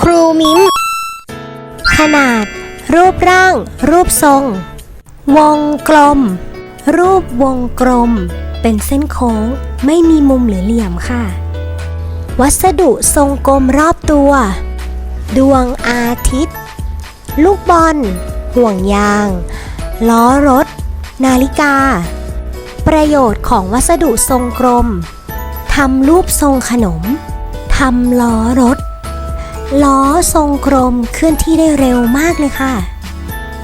ครูมิ้ม ขนาด รูปร่าง รูปทรง วงกลม รูปวงกลม เป็นเส้นโค้ง ไม่มีมุมหรือเหลี่ยมค่ะ วัสดุทรงกลมรอบตัว ดวงอาทิตย์ ลูกบอล ห่วงยาง ล้อรถ นาฬิกา ประโยชน์ของวัสดุทรงกลมทำรูปทรงขนมทำล้อรถ ล้อทรงกลมเคลื่อนที่ได้เร็วมากเลยค่ะ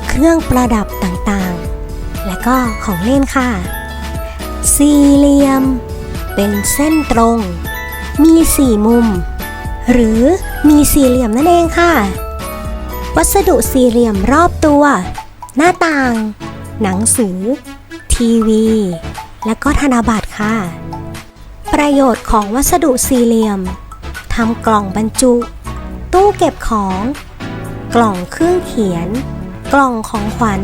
เครื่องประดับต่างๆ และก็ของเล่นค่ะ สี่เหลี่ยม เป็นเส้นตรง มีสี่มุม หรือมีสี่เหลี่ยมนั่นเองค่ะ วัสดุสี่เหลี่ยมรอบตัว หน้าต่าง หนังสือ ทีวี และก็ธนบัตรค่ะ ประโยชน์ของวัสดุสี่เหลี่ยมทำกล่องบรรจุ ตู้เก็บของ กล่องเครื่องเขียน กล่องของขวัญ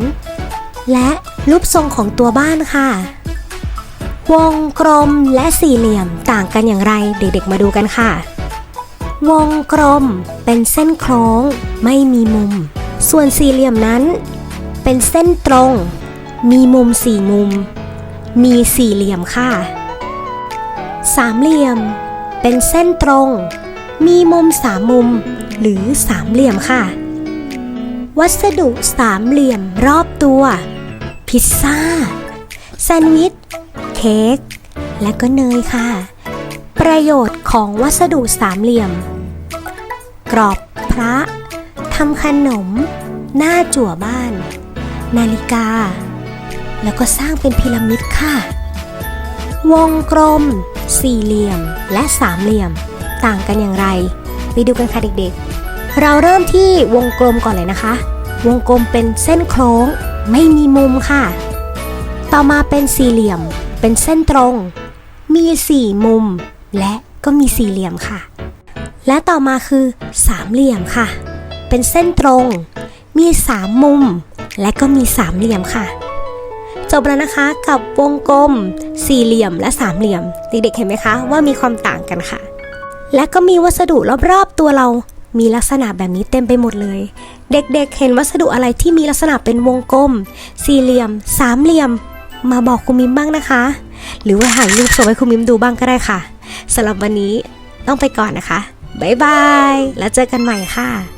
และรูปทรงของตัวบ้านค่ะ วงกลมและสี่เหลี่ยมต่างกันอย่างไรเด็กๆมาดูกันค่ะ วงกลมเป็นเส้นโค้งไม่มีมุม ส่วนสี่เหลี่ยมนั้น เป็นเส้นตรง มีมุมสี่มุม มีสี่เหลี่ยมค่ะ สามเหลี่ยม เป็นเส้นตรง มีมุมสามมุม หรือสามเหลี่ยมค่ะ วัสดุสามเหลี่ยมรอบตัว พิซซ่า แซนด์วิช เค้ก และก็เนยค่ะ ประโยชน์ของวัสดุสามเหลี่ยม กรอบพระทำขนม หน้าจั่วบ้าน นาฬิกา แล้วก็สร้างเป็นพีระมิดค่ะ วงกลม สี่เหลี่ยม และสามเหลี่ยม ต่างกันอย่างไร ไปดูกันค่ะเด็กๆ เราเริ่มที่วงกลมก่อนเลยนะคะ วงกลมเป็นเส้นโค้ง ไม่มีมุมค่ะ ต่อมาเป็นสี่เหลี่ยม เป็นเส้นตรง มีสี่มุม และก็มีสี่เหลี่ยมค่ะ และต่อมาคือสามเหลี่ยมค่ะ เป็นเส้นตรง มีสามมุม และก็มีสามเหลี่ยมค่ะจบแล้วนะคะกับวงกลม สี่เหลี่ยมและสามเหลี่ยม เด็กๆเห็นไหมคะว่ามีความต่างกันค่ะ และก็มีวัสดุรอบๆตัวเรา มีลักษณะแบบนี้เต็มไปหมดเลย เด็กๆเห็นวัสดุอะไรที่มีลักษณะเป็นวงกลม สี่เหลี่ยม สามเหลี่ยม มาบอกคุณมิมบ้างนะคะ หรือว่าถ่ายรูปส่งให้คุณมิมดูบ้างก็ได้ค่ะสำหรับวันนี้ต้องไปก่อนนะคะบ๊ายบาย แล้วเจอกันใหม่ค่ะ